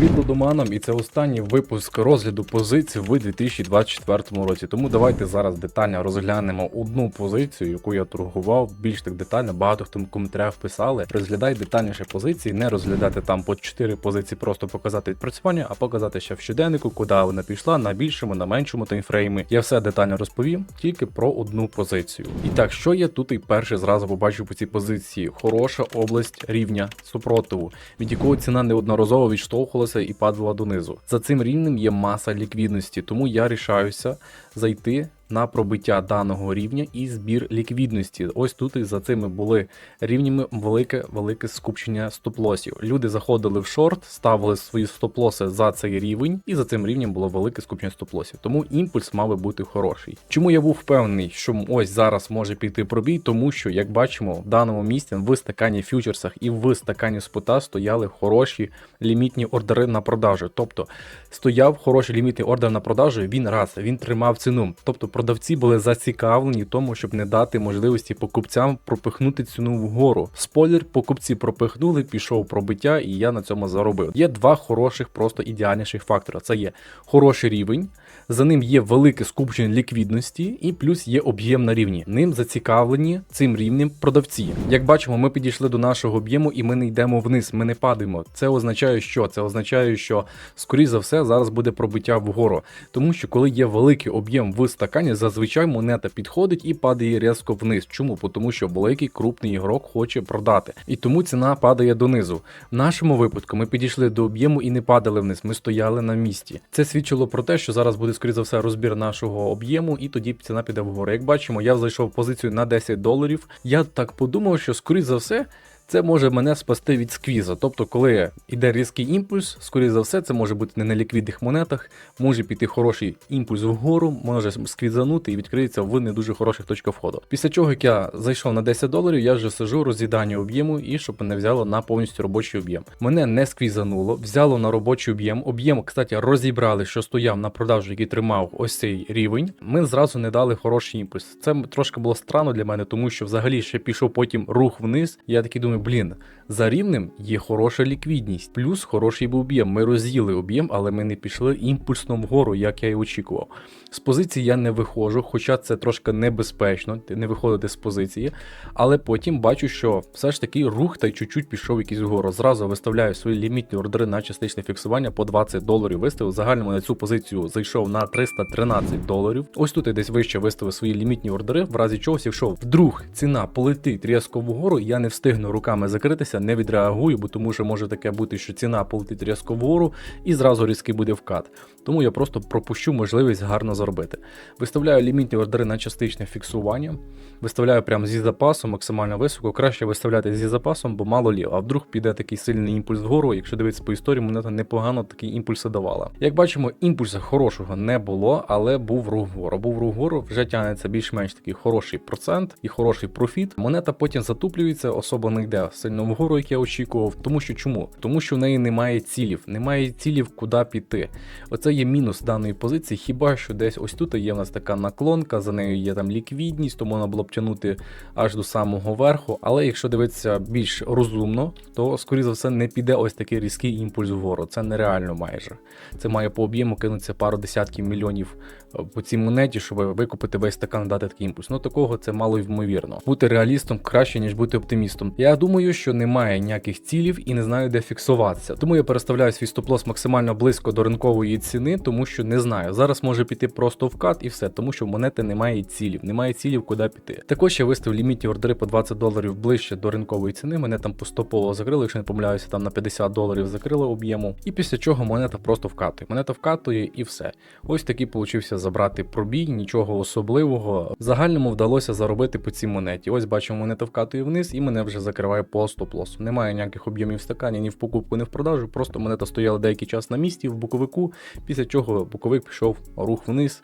maybe Лудоманам, і це останній випуск розгляду позицій в 2024 році. Тому давайте зараз детально розглянемо одну позицію, яку я торгував більш так детально. Багато хто в коментарях писали. Розглядай детальніше позиції, не розглядати там по 4 позиції, просто показати відпрацювання, а показати ще в щоденнику, куди вона пішла, на більшому, на меншому таймфреймі. Я все детально розповім, тільки про одну позицію. І так, що я тут і перше зразу побачив по цій позиції? Хороша область рівня супротиву, від якого ціна неодноразово відштовхувалася і падала донизу. За цим рівнем є маса ліквідності, тому я рішаюся зайти на пробиття даного рівня і збір ліквідності. Ось тут і за цими були рівнями велике велике скупчення стоп-лосів. Люди заходили в шорт, ставили свої стоп-лоси за цей рівень, і за цим рівнем було велике скупчення стоп-лосів. Тому імпульс мав би бути хороший. Чому я був впевнений, що ось зараз може піти пробій, тому що, як бачимо, в даному місці в стакані фьючерсах і в стакані спота стояли хороші лімітні ордери на продажу. Тобто стояв хороший лімітний ордер на продажу, він раз він тримав ціну. Тобто продавці були зацікавлені тому, щоб не дати можливості покупцям пропихнути ціну вгору. Спойлер, покупці пропихнули, пішов пробиття, і я на цьому заробив. Є два хороших, просто ідеальніших фактора. Це є хороший рівень, за ним є велике скупчення ліквідності, і плюс є об'єм на рівні. Ним зацікавлені цим рівнем продавці. Як бачимо, ми підійшли до нашого об'єму і ми не йдемо вниз, ми не падаємо. Це означає, що це означає, що скоріш за все зараз буде пробиття вгору. Тому що коли є великий об'єм в стакані, зазвичай монета підходить і падає різко вниз. Чому? Тому що великий крупний ігрок хоче продати, і тому ціна падає донизу. В нашому випадку ми підійшли до об'єму і не падали вниз. Ми стояли на місці. Це свідчило про те, що зараз буде скоріш за все розбір нашого об'єму, і тоді ціна піде вгору. Як бачимо, я зайшов в позицію на 10 доларів. Я так подумав, що скоріш за все. Це може мене спасти від сквіза. Тобто, коли йде різкий імпульс, скоріше за все, це може бути не на ліквідних монетах, може піти хороший імпульс вгору, може сквізанути і відкриється в не дуже хороших точках входу. Після чого, як я зайшов на 10 доларів, я вже сижу роз'їдання об'єму і щоб мене взяло на повністю робочий об'єм. Мене не сквізануло, взяло на робочий об'єм. Об'єм, кстати, розібрали, що стояв на продажу, який тримав ось цей рівень. Ми зразу не дали хороший імпульс. Це трошки було странно для мене, тому що взагалі ще пішов потім рух вниз. Я такий думаю, блін, за рівнем є хороша ліквідність, плюс хороший був об'єм. Ми роз'їли об'єм, але ми не пішли імпульсно вгору, як я і очікував. З позиції я не виходжу, хоча це трошки небезпечно, не виходити з позиції. Але потім бачу, що все ж таки рух та й чуть-чуть пішов якийсь вгору. Зразу виставляю свої лімітні ордери на частичне фіксування по 20 доларів. Виставив. Загальному на цю позицію зайшов на 313 доларів. Ось тут я десь вище виставив свої лімітні ордери, в разі чогось, якщо вдруг ціна полетить різко вгору, я не встигну руками закритися, не відреагую, бо тому що може таке бути, що ціна полетить різко вгору і зразу різкий буде вкат. Тому я просто пропущу можливість гарно заробити. Виставляю лімітні ордери на частичне фіксування, виставляю прямо зі запасом, максимально високо. Краще виставляти зі запасом, бо мало лі, а вдруг піде такий сильний імпульс вгору. Якщо дивитися по історії, монета непогано такі імпульси давала. Як бачимо, імпульсу хорошого не було, але був рух вгору. Був рух вгору, вже тягнеться більш-менш такий хороший процент і хороший профіт. Монета потім затуплюється, особо не йде сильно вгору, як я очікував. Тому що чому? Тому що в неї немає цілів, немає цілів, куди піти. Оце є мінус даної позиції. Хіба що десь ось тут є в нас така наклонка, за нею є там ліквідність, то можна було б тягнути аж до самого верху. Але якщо дивитися більш розумно, то скоріше за все не піде ось такий різкий імпульс вгору. Це нереально майже. Це має по об'єму кинутися пару десятків мільйонів е, по цій монеті, щоб викупити весь стакан, дати такий імпульс. Ну такого це мало ймовірно. Бути реалістом краще, ніж бути оптимістом. Я думаю, що немає ніяких цілів і не знаю, де фіксуватися. Тому я переставляю свій стоп-лосс максимально близько до ринкової ціни, тому що не знаю. Зараз може піти просто вкат і все, тому що в монети немає цілів, немає цілів, куди піти. Також я виставив лімітні ордери по 20 доларів ближче до ринкової ціни. Мене там поступово закрили, якщо не помиляюся, там на 50 доларів закрили об'єму. І після чого монета просто вкатує. Монета вкатує і все. Ось такий получився забрати пробій, нічого особливого. В загальному вдалося заробити по цій монеті. Ось бачимо, монета вкатує вниз, і мене вже закриває по стоп-лосу. Немає ніяких об'ємів в стакані, ні в покупку, ні в продажу. Просто монета стояла деякий час на місці в боковику, після чого боковик пішов рух вниз.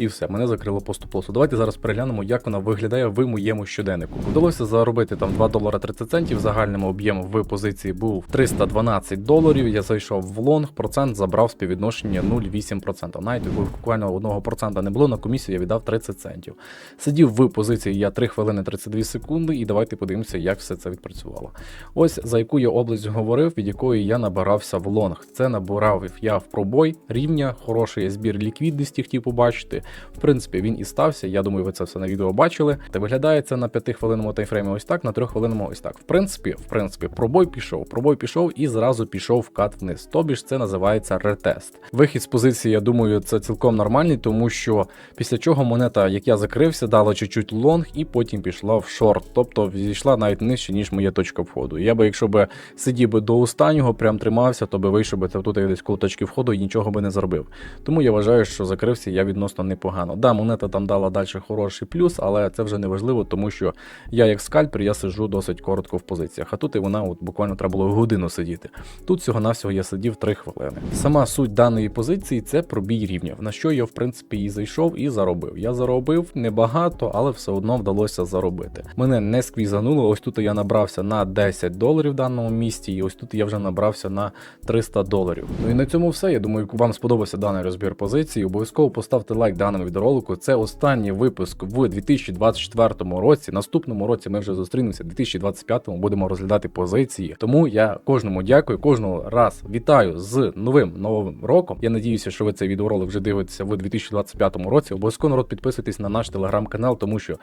І все, мене закрило по стоп-лосу. Давайте зараз переглянемо, як вона виглядає в моєму щоденнику. Вдалося заробити там 2 долара 30 центів. Загальному об'єму в позиції був 312 доларів. Я зайшов в лонг, процент забрав співвідношення 0,8%. Навіть буквально 1% не було на комісію, я віддав 30 центів. Сидів в позиції я 3 хвилини 32 секунди, і давайте подивимося, як все це відпрацювало. Ось за яку я область говорив, від якої я набирався в лонг. Це набирав я в пробой рівня, хороший збір ліквідності, хотів побачити. В принципі, він і стався. Я думаю, ви це все на відео бачили. Та виглядає це на 5 хвилинному таймфреймі ось так, на 3 хвилинному ось так. В принципі, в принципі, пробой пішов. Пробой пішов і зразу пішов вкат вниз. Тобі ж це називається ретест. Вихід з позиції, я думаю, це цілком нормальний, тому що після чого монета, як я закрився, дала чуть-чуть лонг і потім пішла в шорт. Тобто зійшла навіть нижче, ніж моя точка входу. Я би, якщо би сидів би до останнього, прям тримався, то би вийшов би тут десь коло точки входу і нічого би не зробив. Тому я вважаю, що закрився я відносно непогано. Да, монета там дала далі хороший плюс, але це вже не важливо, тому що я як скальпер, я сиджу досить коротко в позиціях. А тут і вона от буквально треба було годину сидіти. Тут всього навсього я сидів 3 хвилини. Сама суть даної позиції це пробій рівнів, на що я в принципі і зайшов і заробив. Я заробив небагато, але все одно вдалося заробити. Мене не сквізануло. Ось тут я набрався на 10 доларів в даному місці, і ось тут я вже набрався на 300 доларів. Ну і на цьому все. Я думаю, вам сподобався даний розбір позицій. Обов'язково поставте лайк даному відеоролику. Це останній випуск в 2024 році. Наступному році ми вже зустрінемося. в 2025 будемо розглядати позиції. Тому я кожному дякую, кожного раз вітаю з новим новим роком. Я надіюся, що ви цей відеоролик вже дивитеся в 2025 році. Обов'язково народ підписуйтесь на наш телеграм-канал, тому що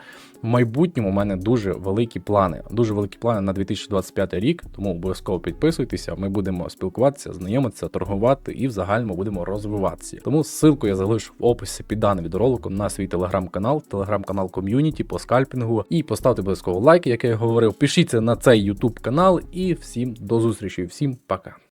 в майбутньому у мене дуже великі плани. Дуже великі плани на 2025 рік. Тому обов'язково підписуйтеся. Ми будемо спілкуватися, знайомитися, торгувати і в загальному будемо розвиватися. Тому ссылку я залишу в описі під даним відеороликом на свій телеграм-канал, телеграм-канал ком'юніті по скальпінгу. І поставте обов'язково лайк, як я говорив. Пишіться на цей YouTube канал і всім до зустрічі. Всім пока.